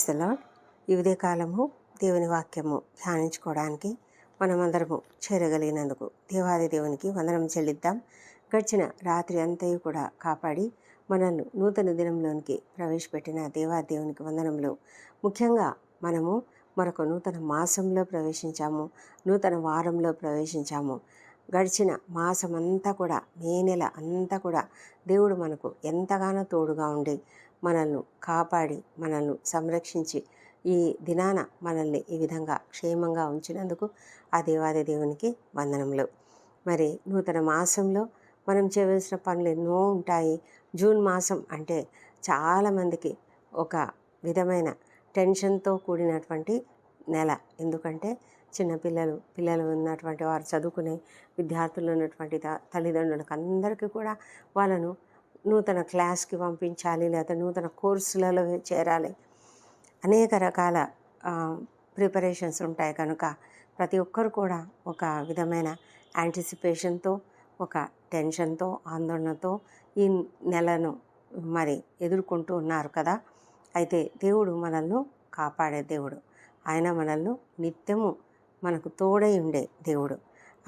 Price the lord ఈ ఉదయకాలము దేవుని వాక్యము ధ్యానించుకోవడానికి మనమందరము చేరగలిగినందుకు దేవాది దేవునికి వందనం చెల్లిద్దాం. గడిచిన రాత్రి అంతయు కూడా కాపాడి మనల్ని నూతన దినంలోనికి ప్రవేశపెట్టిన దేవాది దేవునికి వందనంలో ముఖ్యంగా మనము మరొక నూతన మాసంలో ప్రవేశించాము నూతన వారంలో ప్రవేశించాము. గడిచిన మాసం అంతా కూడా మే నెల అంతా కూడా దేవుడు మనకు ఎంతగానో తోడుగా ఉండి మనల్ని కాపాడి మనల్ని సంరక్షించి ఈ దినాన మనల్ని ఈ విధంగా క్షేమంగా ఉంచినందుకు ఆ దేవాది దేవునికి వందనములు. మరి నూతన మాసంలో మనం చేయవలసిన పనులు ఎన్నో ఉంటాయి. జూన్ మాసం అంటే చాలామందికి ఒక విధమైన టెన్షన్తో కూడినటువంటి నెల. ఎందుకంటే చిన్నపిల్లలు పిల్లలు ఉన్నటువంటి వారు చదువుకునే విద్యార్థులు ఉన్నటువంటి త- తల్లిదండ్రులకు అందరికీ కూడా వాళ్ళను నూతన క్లాస్కి పంపించాలి లేదా నూతన కోర్సులలో చేరాలి. అనేక రకాల ప్రిపరేషన్స్ ఉంటాయి కనుక ప్రతి ఒక్కరు కూడా ఒక విధమైన యాంటిసిపేషన్తో ఒక టెన్షన్తో ఆందోళనతో ఈ నెలను మరి ఎదుర్కొంటూ ఉన్నారు కదా. అయితే దేవుడు మనల్ని కాపాడే దేవుడు. ఆయన మనల్ని నిత్యము మనకు తోడై ఉండే దేవుడు.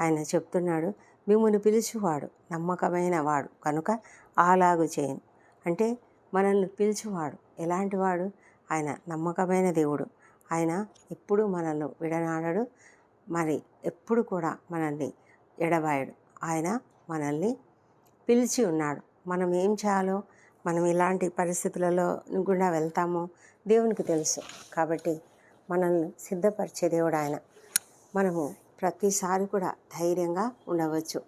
ఆయన చెప్తున్నాడు మిమ్మల్ని పిలిచేవాడు నమ్మకమైన వాడు. కనుక అలాగు చేయను అంటే మనల్ని పిలిచేవాడు. ఎలాంటి వాడు? ఆయన నమ్మకమైన దేవుడు. ఆయన ఎప్పుడు మనల్ని విడనాడడు. మరి ఎప్పుడు కూడా మనల్ని ఎడబాయడు. ఆయన మనల్ని పిలిచి ఉన్నాడు. మనం ఏం చేయాలో? మనం ఇలాంటి పరిస్థితులలో గుండా వెళ్తామో దేవునికి తెలుసు. కాబట్టి మనల్ని సిద్ధపరిచే దేవుడు ఆయన. మనము ప్రతిసారి కూడా ధైర్యంగా ఉండవచ్చు.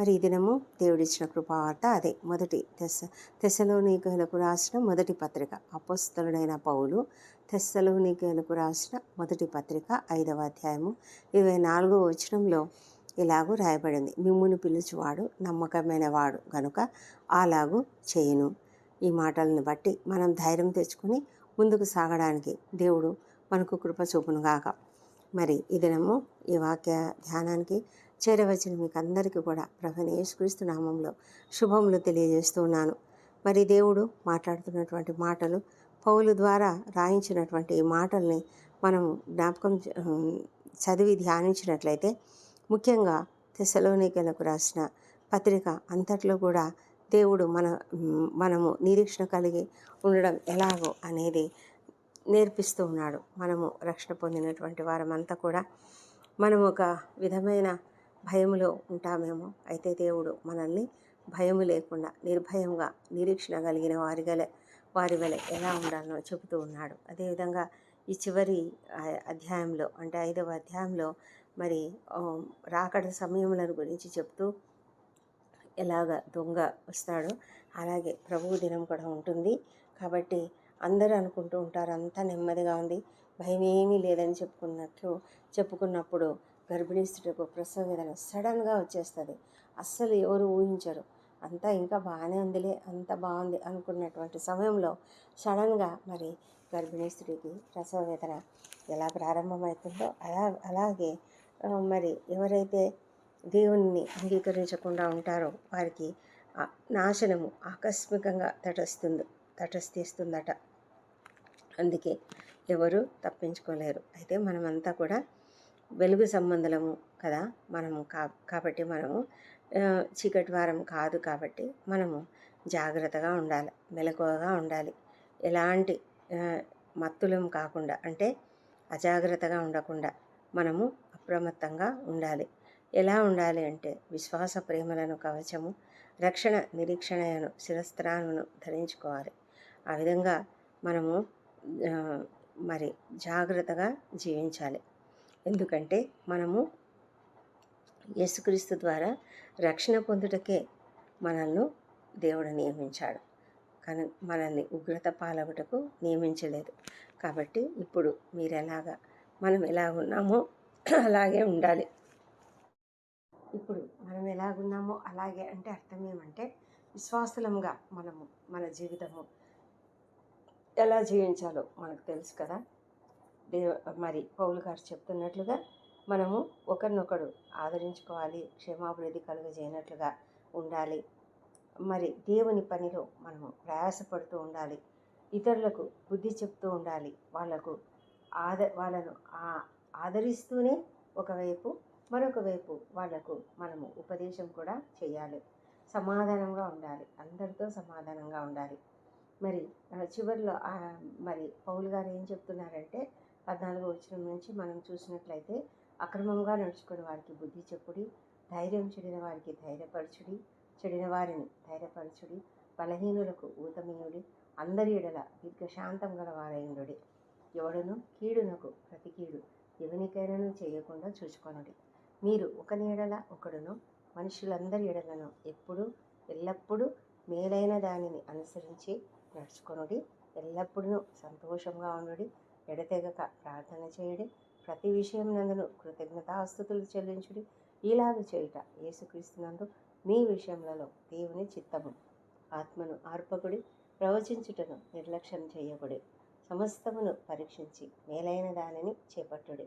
మరి ఈ దినము దేవుడిచ్చిన కృపావార్త అదే. మొదటి తెస్స తెస్సలోనికలకు రాసిన మొదటి పత్రిక. అపస్తులుడైన పౌలు తెస్సలోనికలకు రాసిన మొదటి పత్రిక ఐదవ అధ్యాయము ఇరవై నాలుగో వచనంలో ఇలాగూ రాయబడింది. మిమ్మును పిలుచువాడు నమ్మకమైన వాడు గనుక అలాగూ చేయును. ఈ మాటలను బట్టి మనం ధైర్యం తెచ్చుకుని ముందుకు సాగడానికి దేవుడు మనకు కృప చూపునుగాక. మరి ఈ దినము ఈ వాక్య ధ్యానానికి చేరవచ్చిన మీకు అందరికీ కూడా ప్రభు యేసుక్రీస్తు నామంలో శుభములు తెలియజేస్తున్నాను మరి దేవుడు మాట్లాడుతున్నటువంటి మాటలు పౌలు ద్వారా రాయించినటువంటి ఈ మాటల్ని మనం జ్ఞాపకం చదివి ధ్యానించినట్లయితే ముఖ్యంగా తెసలోనికలకు రాసిన పత్రిక అంతట్లో కూడా దేవుడు మన మనము నిరీక్షణ కలిగి ఉండడం ఎలాగో అనేది నేర్పిస్తూ ఉన్నాడు. మనము రక్షణ పొందినటువంటి వారమంతా కూడా మనం ఒక విధమైన భయములో ఉంటామేమో. అయితే దేవుడు మనల్ని భయము లేకుండా నిర్భయంగా నిరీక్షణ కలిగిన వారి గల వారి వలె ఎలా ఉండాలనో చెబుతూ ఉన్నాడు. అదేవిధంగా ఈ చివరి అధ్యాయంలో అంటే ఐదవ అధ్యాయంలో మరి రాకడ సమయములను గురించి చెప్తూ ఎలాగ దొంగ వస్తాడో అలాగే ప్రభువు దినం కూడా ఉంటుంది. కాబట్టి అందరూ అనుకుంటూ ఉంటారు అంతా నెమ్మదిగా ఉంది. భయం ఏమీ లేదని చెప్పుకున్నట్లు చెప్పుకున్నప్పుడు గర్భిణీ స్త్రీలకు ప్రసవ వేదన సడన్గా వచ్చేస్తుంది. అస్సలు ఎవరు ఊహించరు. అంతా ఇంకా బాగానే ఉందిలే అంత బాగుంది అనుకున్నటువంటి సమయంలో సడన్గా మరి గర్భిణీ స్త్రీకి ప్రసవ వేదన ఎలా ప్రారంభమవుతుందో అలా అలాగే మరి ఎవరైతే దేవుణ్ణి అంగీకరించకుండా ఉంటారో వారికి నాశనము ఆకస్మికంగా తటస్తుంది తటస్థిస్తుందట అందుకే ఎవరు తప్పించుకోలేరు. అయితే మనమంతా కూడా వెలుగు సంబంధులము కదా మనము కా కాబట్టి మనము చీకటి వారం కాదు కాబట్టి మనము జాగ్రత్తగా ఉండాలి మెలకువగా ఉండాలి. ఎలాంటి మత్తులం కాకుండా అంటే అజాగ్రత్తగా ఉండకుండా మనము అప్రమత్తంగా ఉండాలి. ఎలా ఉండాలి అంటే విశ్వాస ప్రేమలను కవచము రక్షణ నిరీక్షణను శిరస్త్రాలను ధరించుకోవాలి. ఆ విధంగా మనము మరి జాగ్రత్తగా జీవించాలి. ఎందుకంటే మనము యేసుక్రీస్తు ద్వారా రక్షణ పొందుటకే మనల్ని దేవుడు నియమించాడు. కానీ మనల్ని ఉగ్రత పాలవుటకు నియమించలేదు. కాబట్టి ఇప్పుడు మీరు ఎలాగా మనం ఎలా ఉన్నామో అలాగే ఉండాలి. ఇప్పుడు మనం ఎలాగున్నామో అలాగే అంటే అర్థం ఏమంటే విశ్వాసులంగా మనము మన జీవితము ఎలా జీవించాలో మనకు తెలుసు కదా. దేవ మరి పౌలు గారు చెప్తున్నట్లుగా మనము ఒకరినొకడు ఆదరించుకోవాలి క్షేమాభివృద్ధి కలుగజేయనట్లుగా ఉండాలి. మరి దేవుని పనిలో మనము ప్రయాసపడుతూ ఉండాలి. ఇతరులకు బుద్ధి చెప్తూ ఉండాలి. వాళ్ళకు ఆద వాళ్ళను ఆ- ఆదరిస్తూనే ఒకవైపు మరొక వైపు వాళ్ళకు మనము ఉపదేశం కూడా చేయాలి. సమాధానంగా ఉండాలి. అందరితో సమాధానంగా ఉండాలి. మరి చివరిలో మరి పౌలు గారు ఏం చెప్తున్నారంటే పద్నాలుగో వచ్చిన నుంచి మనం చూసినట్లయితే అక్రమంగా నడుచుకుని వారికి బుద్ధి చెప్పుడి ధైర్యం చెడిన వారికి ధైర్యపరచుడి చెడిన వారిని ధైర్యపరచుడి బలహీనులకు ఊతమీయుడి అందరి ఎడల దీర్ఘశాంతం గల వారైండుడి ఎవడును? కీడునకు ప్రతి కీడు ఎవనికైనాను చేయకుండా చూసుకొనుడి మీరు ఒక నీడల ఒకడును మనుషులందరి ఎడలను ఎప్పుడు ఎల్లప్పుడూ మేలైన దానిని అనుసరించి నడుచుకొనుడి ఎల్లప్పుడూ సంతోషంగా ఉండుడి. ఎడతెగక ప్రార్థన చేయడి. ప్రతి విషయం నందును కృతజ్ఞతాస్థుతులు చెల్లించుడి. ఇలాగ చేయుట యేసుక్రీస్తునందు మీ విషయంలో దేవుని చిత్తము. ఆత్మను ఆర్పకుడి ప్రవచించుటను నిర్లక్ష్యం చేయకుడి. సమస్తమును పరీక్షించి మేలైన దానిని చేపట్టుడి.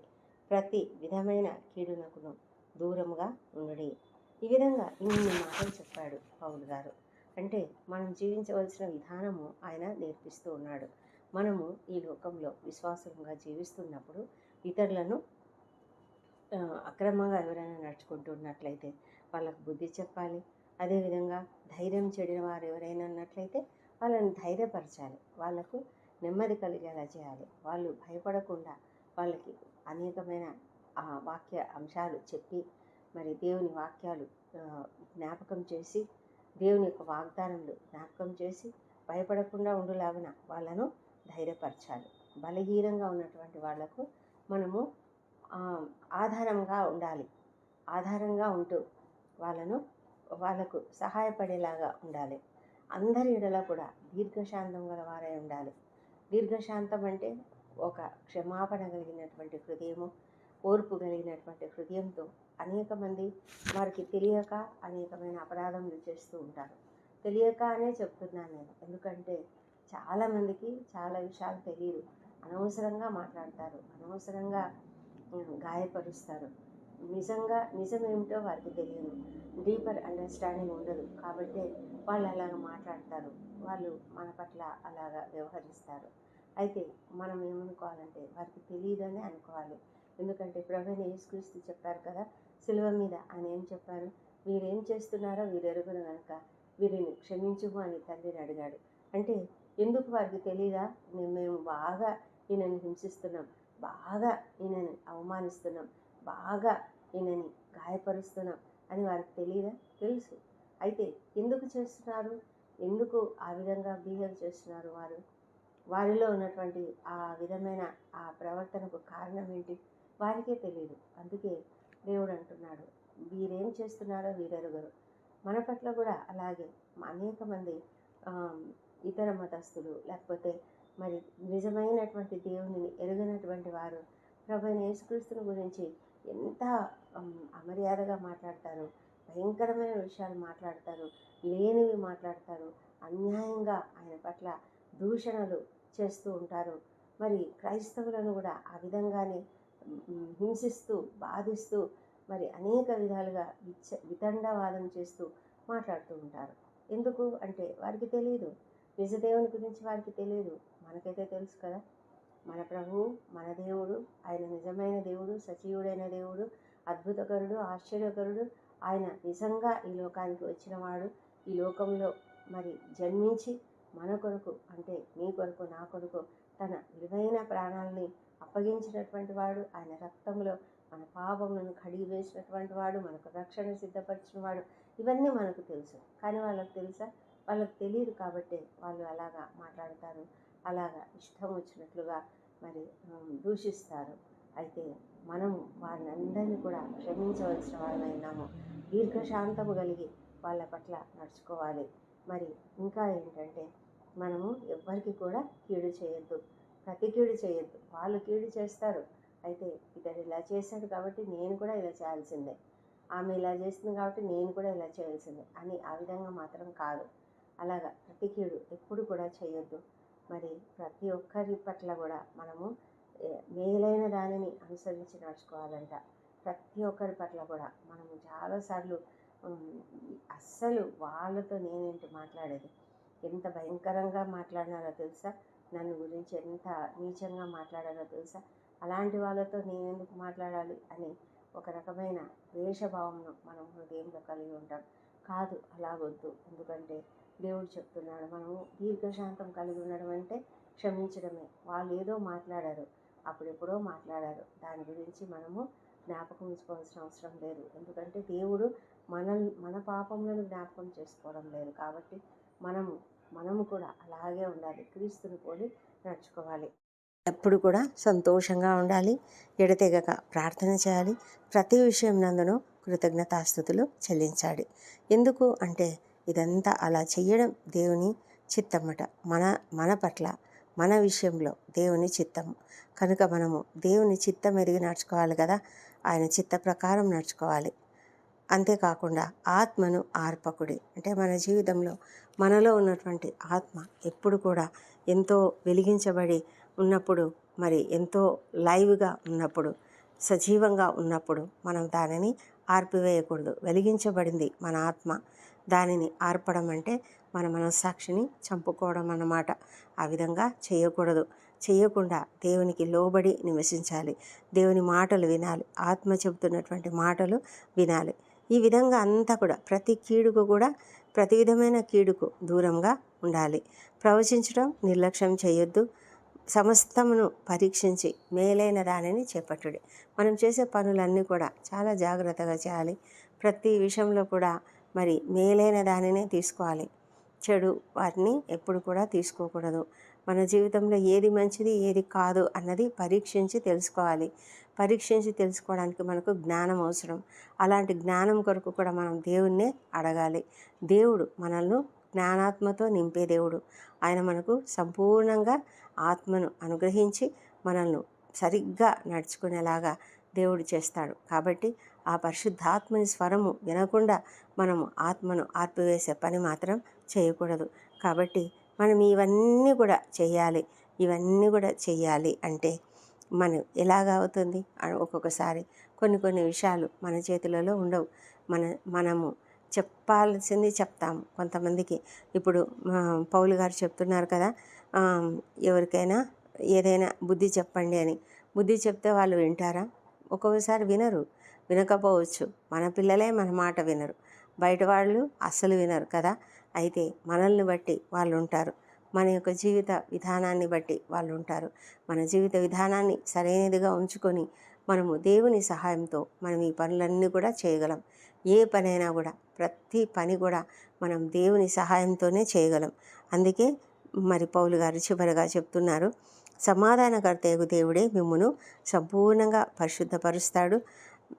ప్రతి విధమైన కీడునకును దూరముగా ఉండుడి. ఈ విధంగా ఇన్ని మాటలు చెప్పాడు పౌలు గారు. అంటే మనం జీవించవలసిన విధానము ఆయన నేర్పిస్తూ ఉన్నాడు. మనము ఈ లోకంలో విశ్వాసంగా జీవిస్తున్నప్పుడు ఇతరులను అక్రమంగా ఎవరైనా నడుచుకుంటున్నట్లయితే వాళ్ళకు బుద్ధి చెప్పాలి. అదేవిధంగా ధైర్యం చెడిన వారు ఎవరైనా ఉన్నట్లయితే వాళ్ళని ధైర్యపరచాలి. వాళ్ళకు నెమ్మది కలిగేలా చేయాలి. వాళ్ళు భయపడకుండా వాళ్ళకి అనేకమైన ఆ వాక్య అంశాలు చెప్పి మరి దేవుని వాక్యాలు జ్ఞాపకం చేసి దేవుని యొక్క వాగ్దానములు జ్ఞాపకం చేసి భయపడకుండా ఉండులాగున వాళ్ళను ధైర్యపరచాలి. బలహీనంగా ఉన్నటువంటి వాళ్ళకు మనము ఆధారంగా ఉండాలి. ఆధారంగా ఉంటూ వాళ్ళను వాళ్ళకు సహాయపడేలాగా ఉండాలి. అందరి ఎడల కూడా దీర్ఘశాంతం గల వారై ఉండాలి. దీర్ఘశాంతం అంటే ఒక క్షమాపణ కలిగినటువంటి హృదయము ఓర్పు కలిగినటువంటి హృదయంతో అనేక మంది వారికి తెలియక అనేకమైన అపరాధములు చేస్తూ ఉంటారు. తెలియక అనే చెప్తున్నాను నేను. ఎందుకంటే చాలామందికి చాలా విషయాలు తెలియదు. అనవసరంగా మాట్లాడతారు. అనవసరంగా గాయపరుస్తారు. నిజంగా నిజమేమిటో వారికి తెలియదు. డీపర్ అండర్స్టాండింగ్ ఉండదు. కాబట్టి వాళ్ళు అలాగ మాట్లాడతారు. వాళ్ళు మన పట్ల అలాగా వ్యవహరిస్తారు. అయితే మనం ఏమనుకోవాలంటే వారికి తెలియదని అనుకోవాలి. ఎందుకంటే ప్రభుని యేసుక్రీస్తు చెప్పారు కదా సిలువ మీద ఆయన ఏం చెప్పారు? వీరేం చేస్తున్నారో వీరెరుగురు కనుక వీరిని క్షమించుము అని తండ్రిని అడిగాడు. అంటే ఎందుకు వారికి తెలియదా మేము మేము బాగా ఈయనని హింసిస్తున్నాం బాగా ఈయనని అవమానిస్తున్నాం బాగా ఈయనని గాయపరుస్తున్నాం అని వారికి తెలియదా తెలుసు. అయితే ఎందుకు చేస్తున్నారు? ఎందుకు ఆ విధంగా బిహేవ్ చేస్తున్నారు వారు? వారిలో ఉన్నటువంటి ఆ విధమైన ఆ ప్రవర్తనకు కారణం ఏంటి? వారికే తెలియదు అందుకే దేవుడు అంటున్నాడు వీరేం చేస్తున్నారో వీరెరుగరు. మన పట్ల కూడా అలాగే అనేక మంది ఇతర మతస్థులు లేకపోతే మరి నిజమైనటువంటి దేవుని ఎరుగనటువంటి వారు ప్రభు యేసుక్రీస్తుని గురించి ఎంత అమర్యాదగా మాట్లాడతారు భయంకరమైన విషయాలు మాట్లాడతారు లేనివి మాట్లాడతారు అన్యాయంగా ఆయన పట్ల దూషణలు చేస్తూ ఉంటారు. మరి క్రైస్తవులను కూడా ఆ విధంగానే హింసిస్తూ బాధిస్తూ మరి అనేక విధాలుగా విచ్చ వితండవాదం చేస్తూ మాట్లాడుతూ ఉంటారు. ఎందుకు అంటే వారికి తెలియదు నిజదేవుని గురించి వారికి తెలియదు మనకైతే తెలుసు కదా. మన ప్రభువు మన దేవుడు ఆయన నిజమైన దేవుడు సజీవుడైన దేవుడు అద్భుతకరుడు ఆశ్చర్యకరుడు. ఆయన నిజంగా ఈ లోకానికి వచ్చినవాడు ఈ లోకంలో మరి జన్మించి మన కొరకు అంటే నీ కొరకు నా కొరకు తన విలువైన ప్రాణాలని అప్పగించినటువంటి వాడు ఆయన రక్తంలో మన పాపములను కడిగి వేసినటువంటి వాడు మనకు రక్షణ సిద్ధపరిచిన వాడు. ఇవన్నీ మనకు తెలుసు. కానీ వాళ్ళకి తెలుసా? వాళ్ళకి తెలియదు కాబట్టి వాళ్ళు అలాగా మాట్లాడతారు. అలాగా ఇష్టం వచ్చినట్లుగా మరి దూషిస్తారు. అయితే మనము వారిని అందరినీ కూడా క్షమించవలసిన వాళ్ళమైనాము దీర్ఘశాంతము కలిగి వాళ్ళ పట్ల నడుచుకోవాలి. మరి ఇంకా ఏంటంటే మనము ఎవ్వరికి కూడా కీడు చేయొద్దు. ప్రతి కీడు చేయొద్దు. వాళ్ళు కీడు చేస్తారు. అయితే ఇతడు ఇలా చేశాడు కాబట్టి నేను కూడా ఇలా చేయాల్సిందే. ఆమె ఇలా చేస్తుంది కాబట్టి నేను కూడా ఇలా చేయాల్సిందే అని ఆ విధంగా మాత్రం కాదు. అలాగా ప్రతి కీడు ఎప్పుడు కూడా చేయొద్దు. మరి ప్రతి ఒక్కరి పట్ల కూడా మనము మేలైన దానిని అనుసరించి నడుచుకోవాలంట. ప్రతి ఒక్కరి పట్ల కూడా మనము చాలాసార్లు అస్సలు వాళ్ళతో నేనేంటి మాట్లాడేది? ఎంత భయంకరంగా మాట్లాడినారో తెలుసా? నన్ను గురించి ఎంత నీచంగా మాట్లాడారో తెలుసా? అలాంటి వాళ్ళతో నేను ఎందుకు మాట్లాడాలి అని ఒక రకమైన ద్వేషభావంను మనం హృదయంలో కలిగి ఉంటాం. కాదు అలాగొద్దు ఎందుకంటే దేవుడు చెప్తున్నాడు మనము దీర్ఘశాంతం కలిగి ఉండడం అంటే క్షమించడమే. వాళ్ళు ఏదో మాట్లాడారు అప్పుడెప్పుడో మాట్లాడారు. దాని గురించి మనము జ్ఞాపకం ఉంచుకోవాల్సిన అవసరం లేదు. ఎందుకంటే దేవుడు మన మన పాపములను జ్ఞాపకం చేసుకోవడం లేదు. కాబట్టి మనము మనము కూడా అలాగే ఉండాలి. క్రీస్తుని పోలి నడుచుకోవాలి. ఎప్పుడు కూడా సంతోషంగా ఉండాలి. ఎడతెగక ప్రార్థన చేయాలి. ప్రతి విషయం నందును కృతజ్ఞతాస్థుతులు చెల్లించాలి. ఎందుకు అంటే ఇదంతా అలా చేయడం దేవుని చిత్తమ్మట మన మన పట్ల మన విషయంలో దేవుని చిత్తము. కనుక మనము దేవుని చిత్తం ఎరిగి నడుచుకోవాలి కదా. ఆయన చిత్త ప్రకారం నడుచుకోవాలి. అంతేకాకుండా ఆత్మను ఆర్పకుడి. అంటే మన జీవితంలో మనలో ఉన్నటువంటి ఆత్మ ఎప్పుడు కూడా ఎంతో వెలిగించబడి ఉన్నప్పుడు మరి ఎంతో లైవ్గా ఉన్నప్పుడు సజీవంగా ఉన్నప్పుడు మనం దానిని ఆర్పివేయకూడదు. వెలిగించబడింది మన ఆత్మ. దానిని ఆర్పడం అంటే మన మనస్సాక్షిని చంపుకోవడం అన్నమాట. ఆ విధంగా చేయకూడదు. చేయకుండా దేవునికి లోబడి నివసించాలి. దేవుని మాటలు వినాలి. ఆత్మ చెబుతున్నటువంటి మాటలు వినాలి. ఈ విధంగా అంతా కూడా ప్రతి కీడుకు కూడా ప్రతి విధమైన కీడుకు దూరంగా ఉండాలి. ప్రవచించడం నిర్లక్ష్యం చేయొద్దు. సమస్తమును పరీక్షించి మేలైన దానిని చేపట్టుడి. మనం చేసే పనులన్నీ కూడా చాలా జాగ్రత్తగా చేయాలి. ప్రతి విషయంలో కూడా మరి మేలైన దానినే తీసుకోవాలి. చెడు వాటిని ఎప్పుడు కూడా తీసుకోకూడదు. మన జీవితంలో ఏది మంచిది ఏది కాదు అన్నది పరీక్షించి తెలుసుకోవాలి. పరీక్షించి తెలుసుకోవడానికి మనకు జ్ఞానం అవసరం. అలాంటి జ్ఞానం కొరకు కూడా మనం దేవుణ్ణే అడగాలి. దేవుడు మనల్ని జ్ఞానాత్మతో నింపే దేవుడు. ఆయన మనకు సంపూర్ణంగా ఆత్మను అనుగ్రహించి మనల్ని సరిగ్గా నడుచుకునేలాగా దేవుడు చేస్తాడు. కాబట్టి ఆ పరిశుద్ధాత్మని స్వరము వినకుండా మనము ఆత్మను ఆర్పివేసే పని మాత్రం చేయకూడదు. కాబట్టి మనం ఇవన్నీ కూడా చేయాలి. ఇవన్నీ కూడా చేయాలి అంటే మనం ఎలాగ అవుతుంది? ఒక్కొక్కసారి కొన్ని కొన్ని విషయాలు మన చేతులలో ఉండవు. మన మనము చెప్పాల్సింది చెప్తాము కొంతమందికి. ఇప్పుడు పౌలు గారు చెప్తున్నారు కదా ఎవరికైనా ఏదైనా బుద్ధి చెప్పండి అని. బుద్ధి చెప్తే వాళ్ళు వింటారా? ఒక్కొక్కసారి వినరు. వినకపోవచ్చు. మన పిల్లలే మన మాట వినరు. బయట వాళ్ళు అస్సలు వినరు కదా. అయితే మనల్ని బట్టి వాళ్ళు ఉంటారు మన యొక్క జీవిత విధానాన్ని బట్టి వాళ్ళు ఉంటారు మన జీవిత విధానాన్ని సరైనదిగా ఉంచుకొని మనము దేవుని సహాయంతో మనం ఈ పనులన్నీ కూడా చేయగలం. ఏ పనైనా కూడా ప్రతి పని కూడా మనం దేవుని సహాయంతోనే చేయగలం. అందుకే మరి పౌలు గారు చివరిగా చెప్తున్నారు సమాధానకర్తయగు దేవుడే మిమ్మును సంపూర్ణంగా పరిశుద్ధపరుస్తాడు.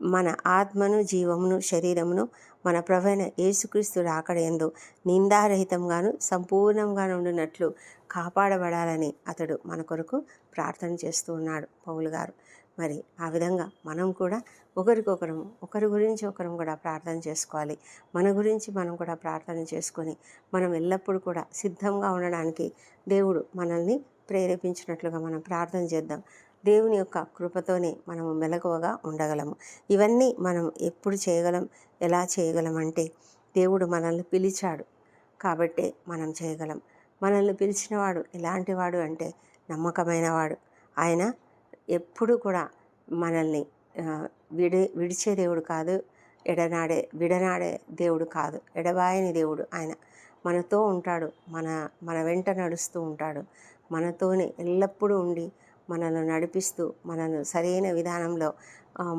మన ఆత్మను జీవమును శరీరమును మన ప్రభైన యేసుక్రీస్తు రాకడయందు నిందారహితంగాను సంపూర్ణంగాను ఉండినట్లు కాపాడబడాలని అతడు మన కొరకు ప్రార్థన చేస్తూ ఉన్నాడు పౌలు గారు. మరి ఆ విధంగా మనం కూడా ఒకరికొకరం ఒకరి గురించి ఒకరం కూడా ప్రార్థన చేసుకోవాలి. మన గురించి మనం కూడా ప్రార్థన చేసుకొని మనం ఎల్లప్పుడూ కూడా సిద్ధంగా ఉండడానికి దేవుడు మనల్ని ప్రేరేపించినట్లుగా మనం ప్రార్థన చేద్దాం. దేవుని యొక్క కృపతోనే మనము మెలకువగా ఉండగలము. ఇవన్నీ మనం ఎప్పుడు చేయగలం ఎలా చేయగలం అంటే దేవుడు మనల్ని పిలిచాడు కాబట్టే మనం చేయగలం. మనల్ని పిలిచినవాడు ఎలాంటి వాడు అంటే నమ్మకమైనవాడు ఆయన ఎప్పుడు కూడా మనల్ని విడి విడిచే దేవుడు కాదు ఎడనాడే విడనాడే దేవుడు కాదు. ఎడబాయని దేవుడు ఆయన మనతో ఉంటాడు. మన మన వెంట నడుస్తూ ఉంటాడు. మనతోనే ఎల్లప్పుడూ ఉండి మనల్ని నడిపిస్తూ మనల్ని సరైన విధానంలో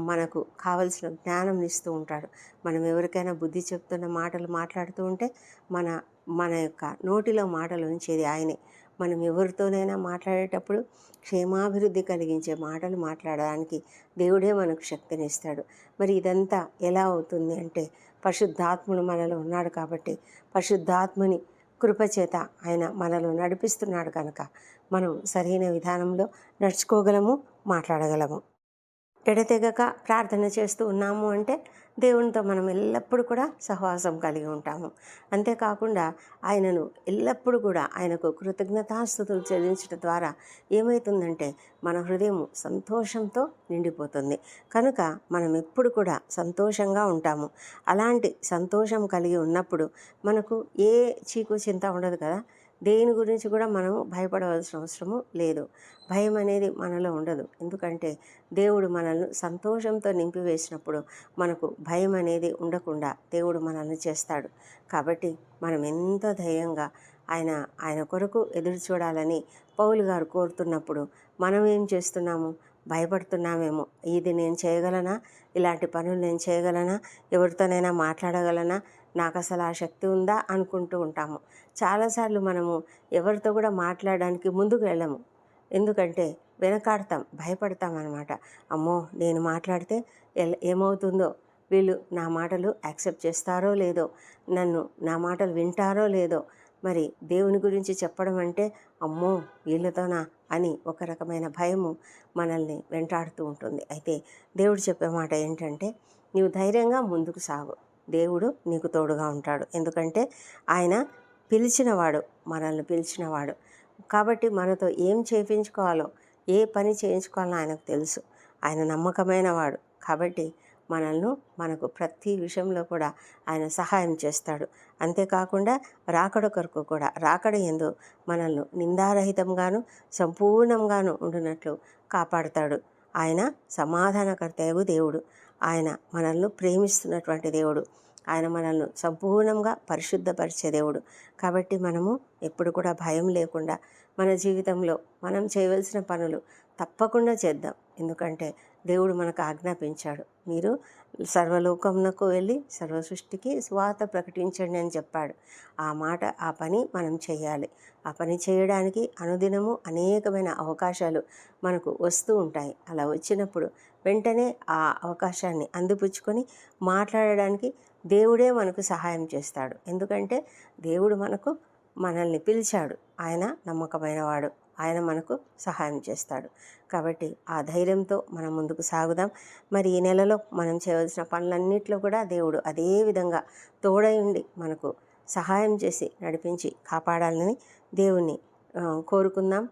మనకు కావలసిన జ్ఞానం ఇస్తూ ఉంటాడు. మనం ఎవరికైనా బుద్ధి చెప్తున్న మాటలు మాట్లాడుతూ ఉంటే మన మన యొక్క నోటిలో మాటలు ఉంచేది ఆయనే. మనం ఎవరితోనైనా మాట్లాడేటప్పుడు క్షేమాభివృద్ధి కలిగించే మాటలు మాట్లాడడానికి దేవుడే మనకు శక్తినిస్తాడు. మరి ఇదంతా ఎలా అవుతుంది అంటే పరిశుద్ధాత్ముడు మనలో ఉన్నాడు కాబట్టి పరిశుద్ధాత్మని కృపచేత ఆయన మనలో నడిపిస్తున్నాడు కనుక మనం సరైన విధానంలో నడుచుకోగలము మాట్లాడగలము. ఎడతెగక ప్రార్థన చేస్తూ ఉన్నాము అంటే దేవునితో మనం ఎల్లప్పుడూ కూడా సహవాసం కలిగి ఉంటాము. అంతేకాకుండా ఆయనను ఎల్లప్పుడూ కూడా ఆయనకు కృతజ్ఞతాస్థుతులు చెల్లించడం ద్వారా ఏమవుతుందంటే మన హృదయం సంతోషంతో నిండిపోతుంది. కనుక మనం ఎప్పుడు కూడా సంతోషంగా ఉంటాము. అలాంటి సంతోషం కలిగి ఉన్నప్పుడు మనకు ఏ చీకు చింత ఉండదు కదా? దేని గురించి కూడా మనం భయపడవలసిన అవసరము లేదు. భయం అనేది మనలో ఉండదు. ఎందుకంటే దేవుడు మనల్ని సంతోషంతో నింపివేసినప్పుడు మనకు భయం అనేది ఉండకుండా దేవుడు మనల్ని చేస్తాడు. కాబట్టి మనం ఎంత ధైర్యంగా ఆయన ఆయన కొరకు ఎదురు చూడాలని పౌలు గారు కోరుతున్నప్పుడు మనం ఏం చేస్తున్నాము? భయపడుతున్నామేమో. ఇది నేను చేయగలనా? ఇలాంటి పనులు నేను చేయగలనా? ఎవరితోనైనా మాట్లాడగలనా? నాకు అసలు ఆ శక్తి ఉందా అనుకుంటూ ఉంటాము. చాలాసార్లు మనము ఎవరితో కూడా మాట్లాడడానికి ముందుకు వెళ్ళము. ఎందుకంటే వెనకాడతాం భయపడతాం అనమాట అమ్మో నేను మాట్లాడితే ఎల్- ఏమవుతుందో? వీళ్ళు నా మాటలు యాక్సెప్ట్ చేస్తారో లేదో? నన్ను నా మాటలు వింటారో లేదో? మరి దేవుని గురించి చెప్పడం అంటే అమ్మో వీళ్ళతోనా అని ఒక రకమైన భయము మనల్ని వెంటాడుతూ ఉంటుంది. అయితే దేవుడు చెప్పే మాట ఏంటంటే నీవు ధైర్యంగా ముందుకు సాగు. దేవుడు నీకు తోడుగా ఉంటాడు. ఎందుకంటే ఆయన పిలిచినవాడు మనల్ని పిలిచినవాడు. కాబట్టి మనతో ఏం చేయించుకోవాలో ఏ పని చేయించుకోవాలో ఆయనకు తెలుసు. ఆయన నమ్మకమైన వాడు. కాబట్టి మనల్ని మనకు ప్రతి విషయంలో కూడా ఆయన సహాయం చేస్తాడు. అంతేకాకుండా రాకడ కొరకు కూడా రాకడ ఎందు మనల్ని నిందారహితంగాను సంపూర్ణంగాను ఉండినట్లు కాపాడుతాడు. ఆయన సమాధానకర్తయగు దేవుడు. ఆయన మనల్ని ప్రేమిస్తున్నటువంటి దేవుడు. ఆయన మనల్ని సంపూర్ణంగా పరిశుద్ధపరిచే దేవుడు. కాబట్టి మనము ఎప్పుడు కూడా భయం లేకుండా మన జీవితంలో మనం చేయవలసిన పనులు తప్పకుండా చేద్దాం. ఎందుకంటే దేవుడు మనకు ఆజ్ఞాపించాడు. మీరు సర్వలోకమునకు వెళ్ళి సర్వ సృష్టికి స్వాత ప్రకటించండి అని చెప్పాడు. ఆ మాట ఆ పని మనం చేయాలి. ఆ పని చేయడానికి అనుదినము అనేకమైన అవకాశాలు మనకు వస్తూ ఉంటాయి. అలా వచ్చినప్పుడు వెంటనే ఆ అవకాశాన్ని అందిపుచ్చుకొని మాట్లాడడానికి దేవుడే మనకు సహాయం చేస్తాడు. ఎందుకంటే దేవుడు మనకు మనల్ని పిలిచాడు. ఆయన నమ్మకమైనవాడు. ఆయన మనకు సహాయం చేస్తాడు. కాబట్టి ఆ ధైర్యంతో మనం ముందుకు సాగుదాం. మరి ఈ నెలలో మనం చేయవలసిన పనులన్నింటిలో కూడా దేవుడు అదే విధంగా తోడై ఉండి మనకు సహాయం చేసి నడిపించి కాపాడాలని దేవుణ్ణి కోరుకుందాం.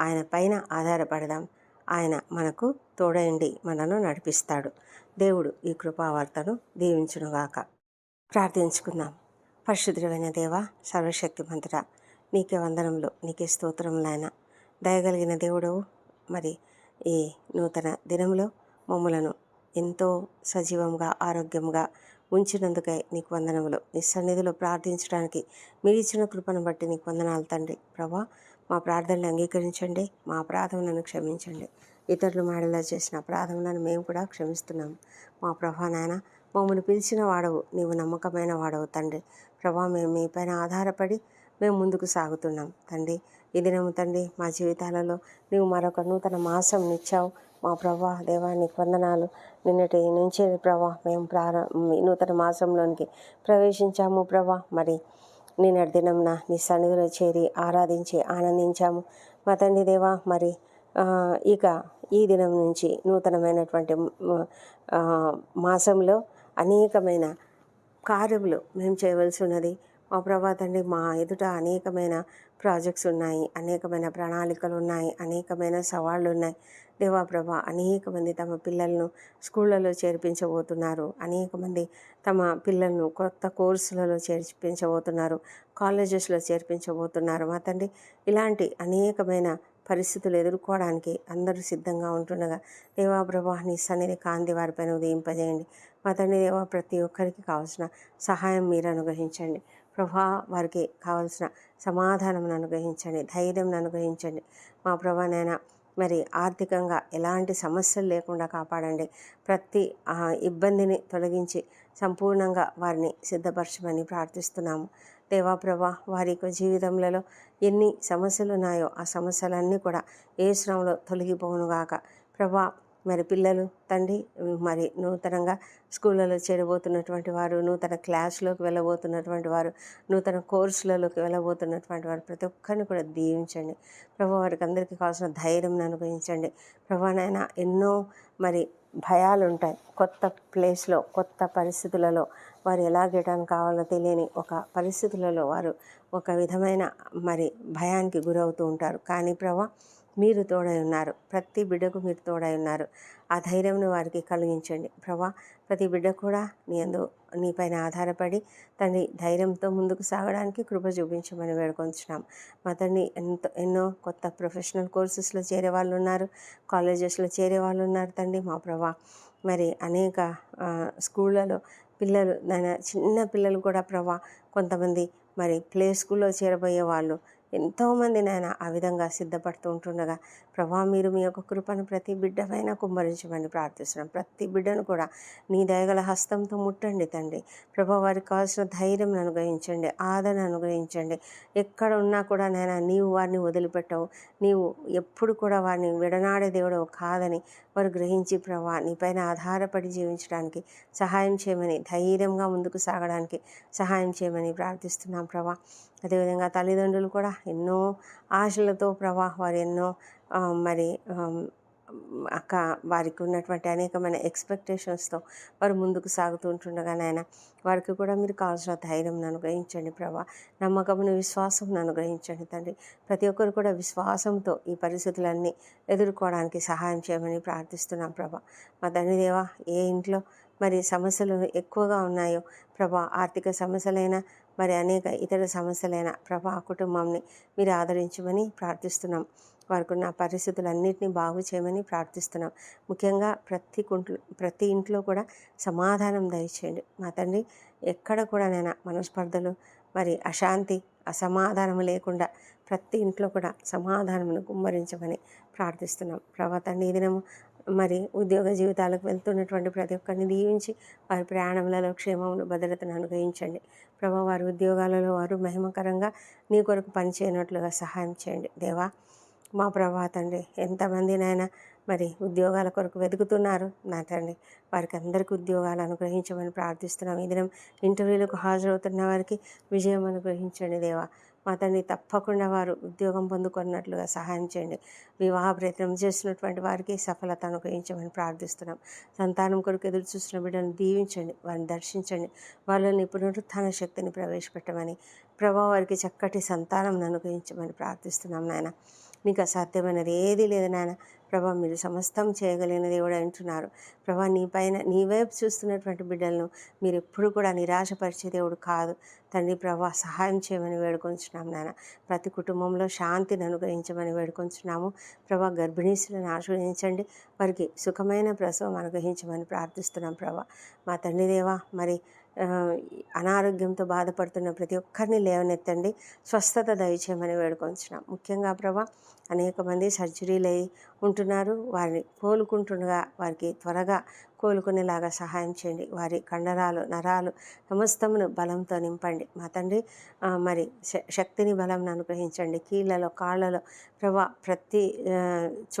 ఆయన పైన ఆధారపడదాం. ఆయన మనకు తోడైండి మనను నడిపిస్తాడు. దేవుడు ఈ కృపావార్తను దీవించునుగాక. ప్రార్థించుకుందాం. పరిశుద్ధమైన దేవ సర్వశక్తిమంతుడ నీకే వందనంలో నీకే స్తోత్రములైనా దయగలిగిన దేవుడవు మరి ఈ నూతన దినంలో మమ్మలను ఎంతో సజీవంగా ఆరోగ్యంగా ఉంచినందుకై నీకు వందనములు. నీ సన్నిధిలో ప్రార్థించడానికి మీరు ఇచ్చిన కృపను బట్టి నీకు వందనాలు తండ్రి. ప్రభా మా ప్రార్థనలు అంగీకరించండి మా అపరాధములను క్షమించండి. ఇతరులు మాడలా చేసిన అపరాధములను మేము కూడా క్షమిస్తున్నాము మా ప్రభా నాయన మమ్మల్ని పిలిచిన వాడవు నీవు నమ్మకమైన వాడవు తండ్రి. ప్రభా మేము మీ పైన ఆధారపడి మేము ముందుకు సాగుతున్నాం. తండ్రి ఈ దినము తండ్రి మా జీవితాలలో నీవు మరొక నూతన మాసం ఇచ్చావు మా ప్రభా దేవా నీకు వందనాలు. నిన్నటి నుంచి ప్రభా మేము ప్రారం నూతన మాసంలోనికి ప్రవేశించాము ప్రభా. మరి నిన్నటి దినంన నీ సన్నిధిలో చేరి ఆరాధించి ఆనందించాము. మా తండ్రి దేవా మరి ఇక ఈ దినం నుంచి నూతనమైనటువంటి మాసంలో అనేకమైన కార్యములు మేము చేయవలసి ఉన్నది. మా ప్రభా తండ్రి మా ఎదుట అనేకమైన ప్రాజెక్ట్స్ ఉన్నాయి అనేకమైన ప్రణాళికలు ఉన్నాయి అనేకమైన సవాళ్ళు ఉన్నాయి దేవా ప్రభా అనేక మంది తమ పిల్లలను స్కూళ్ళలో చేర్పించబోతున్నారు. అనేక మంది తమ పిల్లలను కొత్త కోర్సులలో చేర్పించబోతున్నారు కాలేజెస్లో చేర్పించబోతున్నారు. మా తండ్రి ఇలాంటి అనేకమైన పరిస్థితులు ఎదుర్కోవడానికి అందరూ సిద్ధంగా ఉంటుండగా దేవాప్రభా నీ సన్నిధి కాంతి వారిపైన ఉదయింపజేయండి. మా తండ్రి దేవా ప్రతి ఒక్కరికి కావాల్సిన సహాయం మీరు అనుగ్రహించండి. ప్రభా వారికి కావాల్సిన సమాధానం అనుగ్రహించండి ధైర్యం అనుగ్రహించండి. మా ప్రభా మరి ఆర్థికంగా ఎలాంటి సమస్యలు లేకుండా కాపాడండి. ప్రతి ఆ, ఇబ్బందిని తొలగించి సంపూర్ణంగా వారిని సిద్ధపరచమని ప్రార్థిస్తున్నాము. దేవా ప్రభా వారి యొక్క జీవితంలో ఎన్ని సమస్యలు ఉన్నాయో ఆ సమస్యలన్నీ కూడా ఏ శ్రమలో తొలగిపోనుగాక ప్రభా మరి పిల్లలు తండ్రి మరి నూతనంగా స్కూళ్ళలో చేరబోతున్నటువంటి వారు నూతన క్లాస్లోకి వెళ్ళబోతున్నటువంటి వారు నూతన కోర్సులలోకి వెళ్ళబోతున్నటువంటి వారు ప్రతి ఒక్కరిని కూడా దీవించండి. ప్రభు వారికి అందరికీ కావాల్సిన ధైర్యం అనుగ్రహించండి ప్రభా నాయన ఎన్నో మరి భయాలు ఉంటాయి. కొత్త ప్లేస్లో కొత్త పరిస్థితులలో వారు ఎలా గెటాన్ కావాలో తెలియని ఒక పరిస్థితులలో వారు ఒక విధమైన మరి భయానికి గురవుతూ ఉంటారు. కానీ ప్రభా మీరు తోడై ఉన్నారు. ప్రతి బిడ్డకు మీరు తోడై ఉన్నారు. ఆ ధైర్యంను వారికి కలిగించండి. ప్రభా ప్రతి బిడ్డ కూడా నీ అందు నీపైన ఆధారపడి తండ్రి ధైర్యంతో ముందుకు సాగడానికి కృప చూపించమని వేడుకొంచున్నాం. మా తండ్రి ఎంతో ఎన్నో కొత్త ప్రొఫెషనల్ కోర్సెస్లో చేరే వాళ్ళు ఉన్నారు. కాలేజెస్లో చేరే వాళ్ళు ఉన్నారు తండ్రి మా ప్రభా. మరి అనేక స్కూళ్ళలో పిల్లలు నాయన చిన్న పిల్లలు కూడా ప్రభా కొంతమంది మరి ప్లే స్కూల్లో చేరబోయే వాళ్ళు ఎంతోమంది నాయన ఆ విధంగా సిద్ధపడుతూ ఉంటుండగా ప్రభా మీరు మీ యొక్క కృపను ప్రతి బిడ్డపైన కుమ్మరించమని ప్రార్థిస్తున్నాం. ప్రతి బిడ్డను కూడా నీ దయగల హస్తంతో ముట్టండి తండ్రి. ప్రభా వారికి కావాల్సిన ధైర్యం అనుగ్రహించండి ఆదరణ అనుగ్రహించండి. ఎక్కడ ఉన్నా కూడా నాయన నీవు వారిని వదిలిపెట్టవు. నీవు ఎప్పుడు కూడా వారిని విడనాడే దేవుడవు కాదని వారు గ్రహించి ప్రభా నీపైన ఆధారపడి జీవించడానికి సహాయం చేయమని ధైర్యంగా ముందుకు సాగడానికి సహాయం చేయమని ప్రార్థిస్తున్నాం ప్రభా. అదేవిధంగా తల్లిదండ్రులు కూడా ఎన్నో ఆశలతో ప్రభా వారు ఎన్నో మరి అక్క వారికి ఉన్నటువంటి అనేకమైన ఎక్స్పెక్టేషన్స్తో వారు ముందుకు సాగుతూ ఉంటుండగా నాయన వారికి కూడా మీరు కావాల్సిన ధైర్యం అనుగ్రహించండి ప్రభా. నమ్మకమును విశ్వాసం అనుగ్రహించండి తండ్రి. ప్రతి ఒక్కరు కూడా విశ్వాసంతో ఈ పరిస్థితులన్నీ ఎదుర్కోవడానికి సహాయం చేయమని ప్రార్థిస్తున్నాం ప్రభా. మా తండ్రిదేవా ఏ ఇంట్లో మరి సమస్యలు ఎక్కువగా ఉన్నాయో ప్రభా ఆర్థిక సమస్యలైనా మరి అనేక ఇతర సమస్యలైన ప్రభా కుటుంబంని మీరు ఆదరించమని ప్రార్థిస్తున్నాం. వారికి ఉన్న పరిస్థితులన్నింటినీ బాగు చేయమని ప్రార్థిస్తున్నాం. ముఖ్యంగా ప్రతి కుంట్లో ప్రతి ఇంట్లో కూడా సమాధానం దయచేయండి. మా తండ్రి ఎక్కడ కూడా నేను మనస్పర్ధలు మరి అశాంతి అసమాధానం లేకుండా ప్రతి ఇంట్లో కూడా సమాధానమును గుమ్మరించమని ప్రార్థిస్తున్నాం. ప్రభా తండ్రి ఈ దినము మరి ఉద్యోగ జీవితాలకు వెళ్తున్నటువంటి ప్రతి ఒక్కరిని దీవించి వారి ప్రయాణములలో క్షేమమును భద్రతను అనుగ్రహించండి. ప్రభా వారి ఉద్యోగాలలో వారు మహిమకరంగా నీ కొరకు పనిచేయనట్లుగా సహాయం చేయండి. దేవా మా ప్రభా తండ్రి ఎంతమందినైనా మరి ఉద్యోగాల కొరకు వెతుకుతున్నారు. నా తండ్రి వారికి అందరికీ ఉద్యోగాలు అనుగ్రహించమని ప్రార్థిస్తున్నాం. ఈ దినం ఇంటర్వ్యూలకు హాజరవుతున్న వారికి విజయం అనుగ్రహించండి దేవా. అతన్ని తప్పకుండా వారు ఉద్యోగం పొందుకున్నట్లుగా సహాయం చేయండి. వివాహ ప్రయత్నం చేస్తున్నటువంటి వారికి సఫలత అనుగ్రహించమని ప్రార్థిస్తున్నాం. సంతానం కొరకు ఎదురు చూసిన బిడ్డలను దీవించండి వారిని దర్శించండి వాళ్ళని పునరుత్థాన శక్తిని ప్రవేశపెట్టమని ప్రభా వారికి చక్కటి సంతానం అనుగ్రహించమని ప్రార్థిస్తున్నాం నాయన. నీకు అసాధ్యమైనది ఏది లేదు నాయన. ప్రభా మీరు సమస్తం చేయగలిగిన దేవుడు అంటున్నారు. ప్రభా నీ పైన నీ వైపు చూస్తున్నటువంటి బిడ్డలను మీరు ఎప్పుడు కూడా నిరాశపరిచే దేవుడు కాదు. తండ్రి ప్రభా సహాయం చేయమని వేడుకొంచున్నాం నాన్న ప్రతి కుటుంబంలో శాంతిని అనుగ్రహించమని వేడుకొంచున్నాము. ప్రభా గర్భిణీసులను ఆశ్రయించండి. వారికి సుఖమైన ప్రసవం అనుగ్రహించమని ప్రార్థిస్తున్నాం ప్రభా. మా తండ్రి దేవా మరి అనారోగ్యంతో బాధపడుతున్న ప్రతి ఒక్కరిని లేవనెత్తండి. స్వస్థత దయచేయమని వేడుకొంచున్నాం. ముఖ్యంగా ప్రభా అనేక మంది సర్జరీలు అయి ఉంటున్నారు. వారిని కోలుకుంటుండగా వారికి త్వరగా కోలుకునేలాగా సహాయం చేయండి. వారి కండరాలు నరాలు సమస్తమును బలంతో నింపండి. మా తండ్రి మరి శ- శక్తిని బలం అనుగ్రహించండి. కీళ్ళలో కాళ్ళలో ప్రభా ప్రతి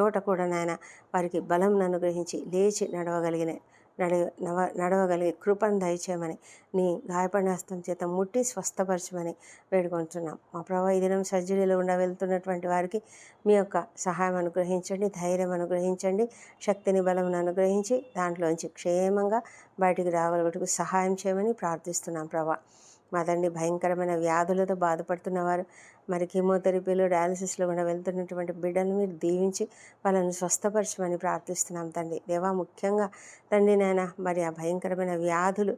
చోట కూడా నాయన వారికి బలం అనుగ్రహించి లేచి నడవగలిగిన నడ నవ నడవగలిగే కృపను దయచేయమని నీ గాయపడిన హస్తం చేత ముట్టి స్వస్థపరచమని వేడుకుంటున్నాం. మా ప్రభావ ఈ దినం సర్జరీలో ఉండ వెళ్తున్నటువంటి వారికి మీ యొక్క సహాయం అనుగ్రహించండి ధైర్యం అనుగ్రహించండి శక్తిని బలం అనుగ్రహించి దాంట్లోంచి క్షేమంగా బయటికి రాగలుగుటకు సహాయం చేయమని ప్రార్థిస్తున్నాం ప్రభా. మా భయంకరమైన వ్యాధులతో బాధపడుతున్న వారు మరి కీమోథెరపీలు డయాలసిస్లో కూడా వెళ్తున్నటువంటి బిడ్డలను మీరు దీవించి వాళ్ళని స్వస్థపరచమని ప్రార్థిస్తున్నాం తండ్రి. దేవా ముఖ్యంగా తండ్రి నాయన మరి ఆ భయంకరమైన వ్యాధులు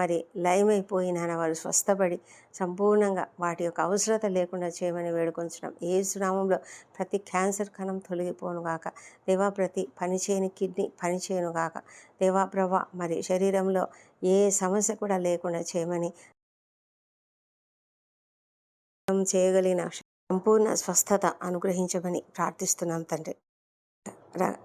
మరి లయమైపోయి నాయన వారు స్వస్థపడి సంపూర్ణంగా వాటి యొక్క అవసరత లేకుండా చేయమని వేడుకొంచున్నాం. ఏ సునామంలో ప్రతి క్యాన్సర్ కణం తొలగిపోను గాక. దేవా ప్రతి పనిచేయని కిడ్నీ పనిచేయను గాక. దేవా ప్రభా మరి శరీరంలో ఏ సమస్య కూడా లేకుండా చేయమని చేయగలిగిన సంపూర్ణ స్వస్థత అనుగ్రహించమని ప్రార్థిస్తున్నాం తండ్రి.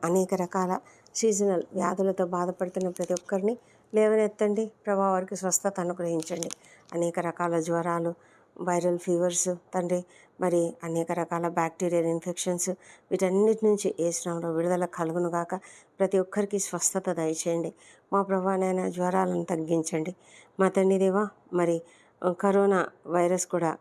అనేక రకాల సీజనల్ వ్యాధులతో బాధపడుతున్న ప్రతి ఒక్కరిని లేవనెత్తండి. ప్రభా వారికి స్వస్థత అనుగ్రహించండి. అనేక రకాల జ్వరాలు వైరల్ ఫీవర్స్ తండ్రి మరి అనేక రకాల బ్యాక్టీరియల్ ఇన్ఫెక్షన్స్ వీటన్నిటి నుంచి ఏ విడుదల కలుగును గాక ప్రతి ఒక్కరికి స్వస్థత దయచేయండి. మా ప్రభానైనా జ్వరాలను తగ్గించండి. మా తండ్రి దేవా మరి కరోనా వైరస్ కూడా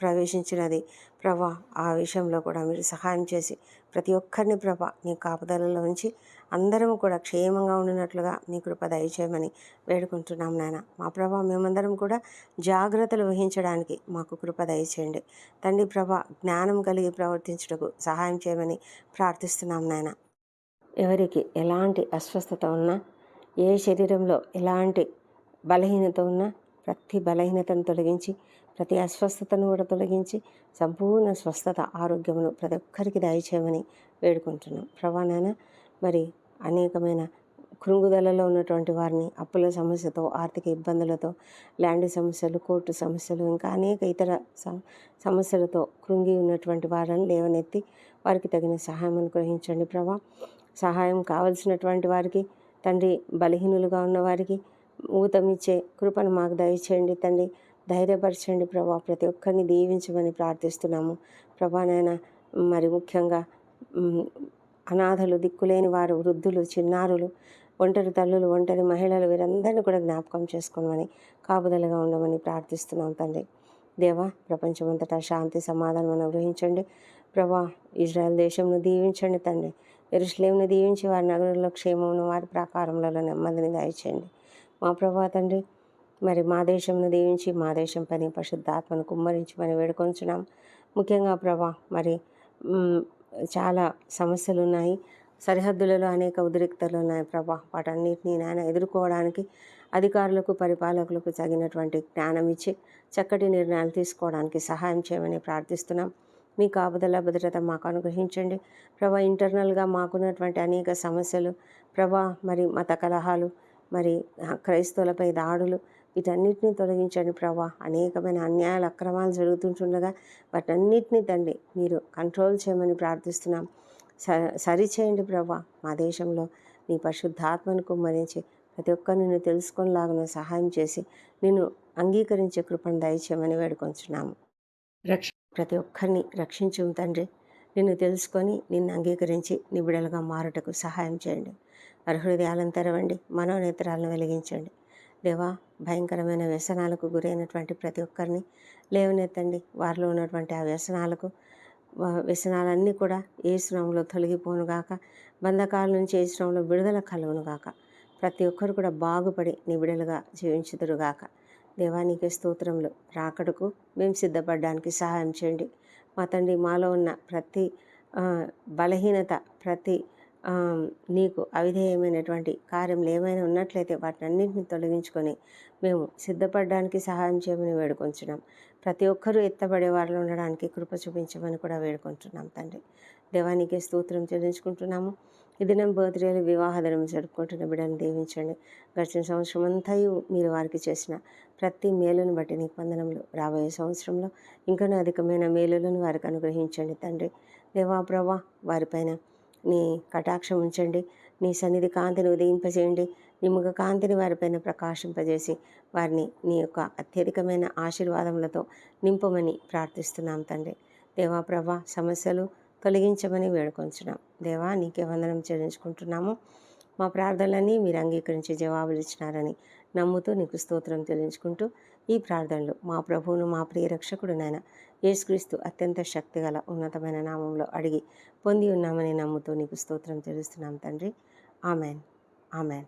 ప్రవేశించినది. ప్రభా ఆ విషయంలో కూడా మీరు సహాయం చేసి ప్రతి ఒక్కరిని ప్రభా నీ కాపుదలలో ఉంచి అందరం కూడా క్షేమంగా ఉండినట్లుగా నీ కృప దయచేయమని వేడుకుంటున్నాం నాయన. మా ప్రభా మేమందరం కూడా జాగ్రత్తలు వహించడానికి మాకు కృప దయచేయండి. తండ్రి ప్రభా జ్ఞానం కలిగి ప్రవర్తించుటకు సహాయం చేయమని ప్రార్థిస్తున్నాం నాయన. ఎవరికి ఎలాంటి అస్వస్థత ఉన్నా ఏ శరీరంలో ఎలాంటి బలహీనత ఉన్నా ప్రతి బలహీనతను తొలగించి ప్రతి అస్వస్థతను కూడా తొలగించి సంపూర్ణ స్వస్థత ఆరోగ్యమును ప్రతి ఒక్కరికి దయచేయమని వేడుకుంటున్నాం. ప్రవాణాన మరి అనేకమైన కృంగుదలలో ఉన్నటువంటి వారిని అప్పుల సమస్యతో ఆర్థిక ఇబ్బందులతో ల్యాండ్ సమస్యలు కోర్టు సమస్యలు ఇంకా అనేక ఇతర సమస్యలతో కృంగి ఉన్నటువంటి వారిని లేవనెత్తి వారికి తగిన సహాయం అనుగ్రహించండి ప్రభా. సహాయం కావలసినటువంటి వారికి తండ్రి బలహీనులుగా ఉన్న వారికి ఊతమిచ్చే కృపను మాకు దయచేయండి తండ్రి. ధైర్యపరచండి ప్రభా. ప్రతి ఒక్కరిని దీవించమని ప్రార్థిస్తున్నాము. ప్రభా మరి ముఖ్యంగా అనాథలు దిక్కులేని వారు వృద్ధులు చిన్నారులు ఒంటరి తల్లులు ఒంటరి మహిళలు వీరందరినీ కూడా జ్ఞాపకం చేసుకోమని కాపుదలగా ఉండమని ప్రార్థిస్తున్నాం తండ్రి. దేవా ప్రపంచమంతటా శాంతి సమాధానం అనుగ్రహించండి. ప్రభా ఇజ్రాయెల్ దేశంను దీవించండి తండ్రి. ఎరుషులేమును దీవించి వారి నగరంలో క్షేమమును వారి ప్రాకారంలో నెమ్మదిని దయచేయండి. మా ప్రభా తండ్రి మరి మా దేశంను దీవించి మా దేశం పని పరిశుద్ధాత్మను కుమ్మరించమని వేడుకొంచున్నాం. ముఖ్యంగా ప్రభా మరి చాలా సమస్యలు ఉన్నాయి సరిహద్దులలో అనేక ఉద్రిక్తలు ఉన్నాయి ప్రభా. వాటన్నిటినీ నాయన ఎదుర్కోవడానికి అధికారులకు పరిపాలకులకు తగినటువంటి జ్ఞానం ఇచ్చి చక్కటి నిర్ణయాలు తీసుకోవడానికి సహాయం చేయమని ప్రార్థిస్తున్నాం. మీ కాపుదల భద్రత మాకు అనుగ్రహించండి. ప్రభా ఇంటర్నల్గా మాకున్నటువంటి అనేక సమస్యలు ప్రభా మరి మత కలహాలు మరి క్రైస్తవులపై దాడులు వీటన్నిటిని తొలగించండి ప్రభా. అనేకమైన అన్యాయాలు అక్రమాలు జరుగుతుంటుండగా వాటన్నిటిని తండ్రి మీరు కంట్రోల్ చేయమని ప్రార్థిస్తున్నాం. స సరిచేయండి ప్రభా. మా దేశంలో మీ పరిశుద్ధాత్మను కుమ్మరించి ప్రతి ఒక్కరిని తెలుసుకునేలాగిన సహాయం చేసి నిన్ను అంగీకరించే కృపను దయచేయమని వేడుకొంచున్నాము. రక్ష ప్రతి ఒక్కరిని రక్షించు తండ్రి. నిన్ను తెలుసుకొని నిన్ను అంగీకరించి నిబిడలుగా మారుటకు సహాయం చేయండి. వారి హృదయాలను తెరవండి. మనోనేత్రాలను వెలిగించండి. దేవా భయంకరమైన వ్యసనాలకు గురైనటువంటి ప్రతి ఒక్కరిని లేవనెత్తండి. వారిలో ఉన్నటువంటి ఆ వ్యసనాలకు వ్యసనాలన్నీ కూడా ఏ శ్రమంలో తొలగిపోనుగాక బంధకాల నుంచి ఏ శ్రమంలో విడుదల కలుగునుగాక ప్రతి ఒక్కరు కూడా బాగుపడి నిబిడలుగా జీవించుదురుగాక దేవానికి స్తోత్రములు. రాకడకు మేము సిద్ధపడడానికి సహాయం చేయండి. మా తండ్రి మాలో ఉన్న ప్రతి బలహీనత ప్రతి నీకు అవిధేయమైనటువంటి కార్యములు ఏమైనా ఉన్నట్లయితే వాటిని అన్నింటిని తొలగించుకొని మేము సిద్ధపడడానికి సహాయం చేయమని వేడుకొంచున్నాం. ప్రతి ఒక్కరూ ఎత్తబడే వారిలో ఉండడానికి కృప చూపించమని కూడా వేడుకుంటున్నాం తండ్రి. దేవానికి స్తోత్రం చెల్లించుకుంటున్నాము. ఈ దినం బర్త్డేలు వివాహ దినం జరుపుకుంటున్న బిడ్డను దీవించండి. గడిచిన సంవత్సరం అంతయు మీరు వారికి చేసిన ప్రతి మేలును బట్టి నీకు వందనములు. రాబోయే సంవత్సరంలో ఇంకనూ అధికమైన మేలులను వారికి అనుగ్రహించండి తండ్రి. దేవా ప్రభా వారిపైన నీ కటాక్షం ఉంచండి. నీ సన్నిధి కాంతిని ఉదయింపజేయండి. నీ ముఖ కాంతిని వారిపైన ప్రకాశింపజేసి వారిని నీ యొక్క అత్యధికమైన ఆశీర్వాదములతో నింపమని ప్రార్థిస్తున్నాం తండ్రి. దేవా ప్రభా సమస్యలు తొలగించమని వేడుకొంచున్నాం. దేవా నీకే వందనం చెల్లించుకుంటున్నాము. మా ప్రార్థనలన్నీ మీరు అంగీకరించి జవాబులు ఇచ్చినారని నమ్ముతూ నీకు స్తోత్రం చెల్లించుకుంటూ ఈ ప్రార్థనలు మా ప్రభువును మా ప్రియ రక్షకుడు నాయన యేసుక్రీస్తు అత్యంత శక్తిగల ఉన్నతమైన నామంలో అడిగి పొంది ఉన్నామని నమ్ముతూ నీకు స్తోత్రం తెలుస్తున్నాం తండ్రి. ఆమెన్. ఆమెన్.